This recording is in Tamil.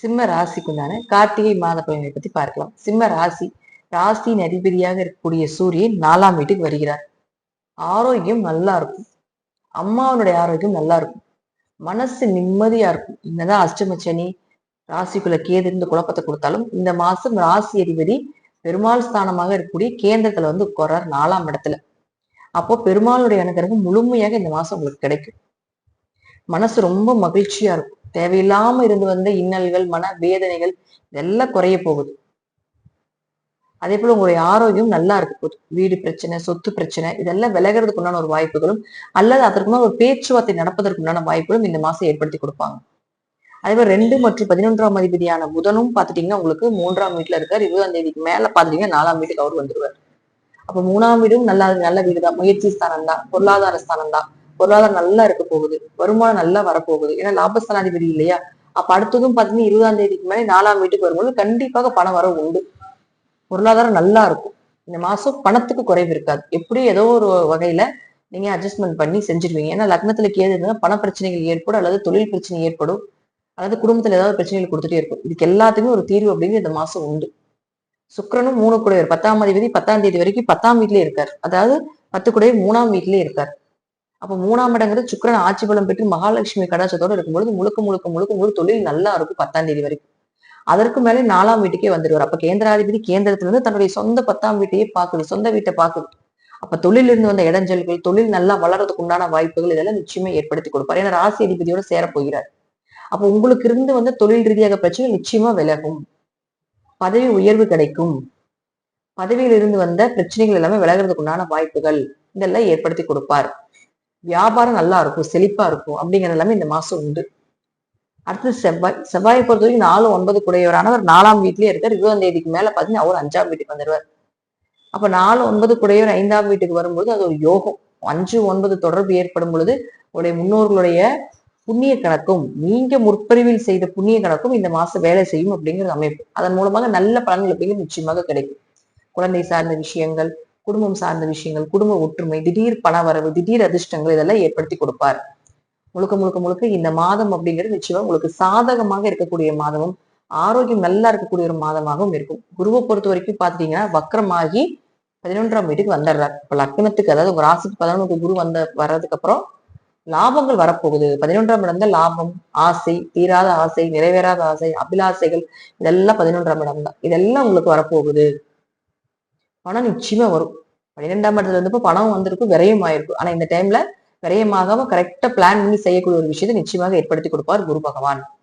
சிம்ம ராசிக்குண்டான கார்த்திகை மாத பலன்களை பத்தி பார்க்கலாம். சிம்ம ராசி ராசியின் அதிபதியாக இருக்கக்கூடிய சூரியன் நாலாம் வீட்டுக்கு வருகிறார். ஆரோக்கியம் நல்லா இருக்கும். அம்மாவனுடைய ஆரோக்கியம் நல்லா இருக்கும். மனசு நிம்மதியா இருக்கும். என்னதான் அஷ்டமச்சனி ராசிக்குள்ள கேது இருந்து குழப்பத்தை கொடுத்தாலும் இந்த மாசம் ராசி அதிபதி பெருமாள் ஸ்தானமாக இருக்கக்கூடிய கேந்திரத்துல வந்து உட்கார்றார் நாலாம் இடத்துல. அப்போ பெருமாளுடைய அனுகிரகம் முழுமையாக இந்த மாசம் உங்களுக்கு கிடைக்கும். மனசு ரொம்ப மகிழ்ச்சியா இருக்கும். தேவையில்லாம இருந்து வந்த இன்னல்கள் மன வேதனைகள் இதெல்லாம் குறைய போகுது. அதே போல உங்களுடைய ஆரோக்கியம் நல்லா இருக்க போகுது. வீடு பிரச்சனை சொத்து பிரச்சனை இதெல்லாம் விலகிறதுக்கு உண்டான ஒரு வாய்ப்புகளும் அல்லது அதற்குமான ஒரு பேச்சுவார்த்தை நடப்பதற்கு உண்டான வாய்ப்புகளும் இந்த மாசம் ஏற்படுத்தி கொடுப்பாங்க. அதே மாதிரி ரெண்டு மற்றும் பதினொன்றாம் அதிபதியான புதனும் பாத்துட்டீங்கன்னா உங்களுக்கு மூன்றாம் வீட்டுல இருக்காரு. இருபதாம் தேதிக்கு மேல பாத்துட்டீங்கன்னா நாலாம் வீட்டுக்கு அவர் வந்துருவார். அப்ப மூணாம் வீடும் நல்ல நல்ல வீடு தான் முயற்சி ஸ்தானம் தான் பொருளாதார ஸ்தானம் தான் பொருளாதாரம் நல்லா இருக்க போகுது. வருமானம் நல்லா வரப்போகுது. ஏன்னா லாபஸ்தானாதிபதி இல்லையா? அப்ப அடுத்ததும் பாத்தீங்கன்னா இருபதாம் தேதிக்கு மேலே நாலாம் வீட்டுக்கு வரும்போது கண்டிப்பாக பணம் வர உண்டு. பொருளாதாரம் நல்லா இருக்கும். இந்த மாசம் பணத்துக்கு குறைவு இருக்காது. எப்படி ஏதோ ஒரு வகையில நீங்க அட்ஜஸ்ட்மெண்ட் பண்ணி செஞ்சிருவீங்க. ஏன்னா லக்னத்துல கேது இருந்தா பண பிரச்சனைகள் ஏற்படும் அல்லது தொழில் பிரச்சனை ஏற்படும் அல்லது குடும்பத்துல ஏதாவது பிரச்சனைகள் கொடுத்துட்டே இருக்கும். இதுக்கு எல்லாத்துக்குமே ஒரு தீர்வு அப்படின்னு இந்த மாசம் உண்டு. சுக்கரனும் மூணு குடையவர் பத்தாம் அதிபதி பத்தாம் தேதி வரைக்கும் பத்தாம் வீட்லயே இருக்கார். அதாவது பத்து குடையவர் மூணாம் வீட்லயே இருக்கார். அப்ப மூணாம் இடங்கிறது சுக்கரன் ஆட்சி பலம் பெற்று மகாலட்சுமி கடாச்சத்தோட இருக்கும்பொழுது முழுக்க முழுக்க முழுக்க முழு தொழில் நல்லா இருக்கும் பத்தாம் தேதி வரைக்கும். அதற்கு மேலே நாலாம் வீட்டுக்கே வந்துடுவார். அப்ப கேந்திராதிபதி கேந்திரத்துல இருந்து தன்னுடைய சொந்த பத்தாம் வீட்டையே பாக்குது சொந்த வீட்டை பாக்குது அப்ப தொழிலிருந்து வந்த இடைஞ்சல்கள் தொழில் நல்லா வளர்றதுக்கு உண்டான வாய்ப்புகள் இதெல்லாம் நிச்சயமா ஏற்படுத்தி கொடுப்பார். ஏன்னா ராசி அதிபதியோட சேர போகிறார். அப்ப உங்களுக்கு இருந்து வந்து தொழில் ரீதியாக பிரச்சனை நிச்சயமா விலகும். பதவி உயர்வு கிடைக்கும். பதவியிலிருந்து வந்த பிரச்சனைகள் எல்லாமே விலகிறதுக்கு உண்டான வாய்ப்புகள் இதெல்லாம் ஏற்படுத்தி கொடுப்பார். வியாபாரம் நல்லா இருக்கும் செழிப்பா இருக்கும் அப்படிங்கிற எல்லாமே இந்த மாசம் உண்டு. அடுத்து செவ்வாய் செவ்வாயை பொறுத்த வரைக்கும் நாலு ஒன்பது குடையவரானவர் நாலாம் வீட்லயே இருக்கார். இருபதாம் தேதிக்கு மேல பாத்தீங்கன்னா அவர் அஞ்சாம் வீட்டுக்கு வந்துடுவார் அப்ப நாலு ஒன்பது குடையவர் ஐந்தாம் வீட்டுக்கு வரும்போது அது ஒரு யோகம். அஞ்சு ஒன்பது தொடர்பு ஏற்படும் பொழுது உடைய முன்னோர்களுடைய புண்ணிய கணக்கும் நீங்க முற்பறிவில் செய்த புண்ணிய கணக்கும் இந்த மாசம் வேலை செய்யும் அப்படிங்கிற அமைப்பு. அதன் மூலமாக நல்ல பலன்கள் அப்படிங்கிறது நிச்சயமாக கிடைக்கும். குழந்தை சார்ந்த விஷயங்கள் குடும்பம் சார்ந்த விஷயங்கள் குடும்ப ஒற்றுமை திடீர் பணவரவு திடீர் அதிர்ஷ்டங்கள் இதெல்லாம் ஏற்படுத்தி கொடுப்பார். முழுக்க முழுக்க முழுக்க இந்த மாதம் அப்படிங்கிறது நிச்சயமா உங்களுக்கு சாதகமாக இருக்கக்கூடிய மாதமும் ஆரோக்கியம் நல்லா இருக்கக்கூடிய ஒரு மாதமாகவும் இருக்கும். குருவை பொறுத்த வரைக்கும் பாத்துட்டீங்கன்னா வக்கரமாகி பதினொன்றாம் வீட்டுக்கு வந்துடுறார். இப்ப லக்னத்துக்கு அதாவது உங்க ராசிக்கு பதினொன்று குரு வந்த வர்றதுக்கு அப்புறம் லாபங்கள் வரப்போகுது. பதினொன்றாம் இடம் தான் லாபம் ஆசை தீராத ஆசை நிறைவேறாத ஆசை அபிலாசைகள் இதெல்லாம் பதினொன்றாம் இடம் தான். இதெல்லாம் உங்களுக்கு வரப்போகுது. பணம் நிச்சயமா வரும். பன்னிரெண்டாம் இடத்துல இருந்தப்போ பணம் வந்திருக்கும் விரயம் ஆயிருக்கும் ஆனா இந்த டைம்ல விரயமாகாம கரெக்டா பிளான் பண்ணி செய்யக்கூடிய ஒரு விஷயத்தை நிச்சயமாக ஏற்படுத்தி கொடுப்பார் குரு பகவான்.